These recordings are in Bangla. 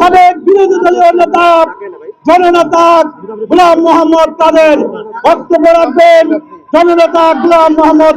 সাবেক বিরোধী দলীয় নেতা জননেতা গুলাম মোহাম্মদ তাদের বক্তব্য রাখবেন জননেতা গুলাম মোহাম্মদ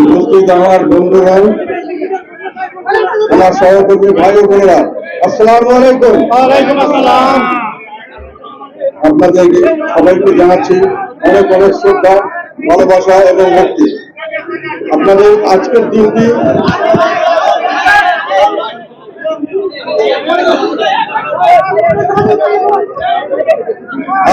উপস্থিত আমার বন্ধুগণ আমার সহকর্মী ভাই বোনেরা আসসালামু আলাইকুম। আপনাদেরকে সবাইকে জানাচ্ছি অনেক অনেক শ্রদ্ধা ভালোবাসা এবং ভক্তি। আপনাদের আজকের দিনটি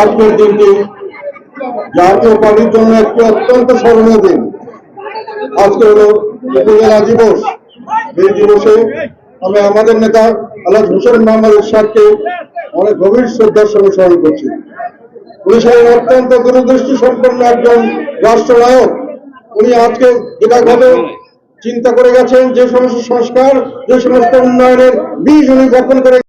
আজকের দিনটি জাতীয় পার্টির জন্য একটি অত্যন্ত স্মরণীয় দিন। আজকে হলো উপজেলা দিবস। এই দিবসে আমি আমাদের নেতা আল্লাহ হোসেন মোহাম্মদ ইরশাদকে অনেক গভীর শ্রদ্ধার সঙ্গে স্মরণ করছি। উনি ছিলেন অত্যন্ত দূরদৃষ্টি সম্পন্ন একজন রাষ্ট্রনায়ক। উনি আজকে যেটাভাবে চিন্তা করে গেছেন যে সমস্ত সংস্কার, যে সমস্ত উন্নয়নের বীজ উনি বপন করে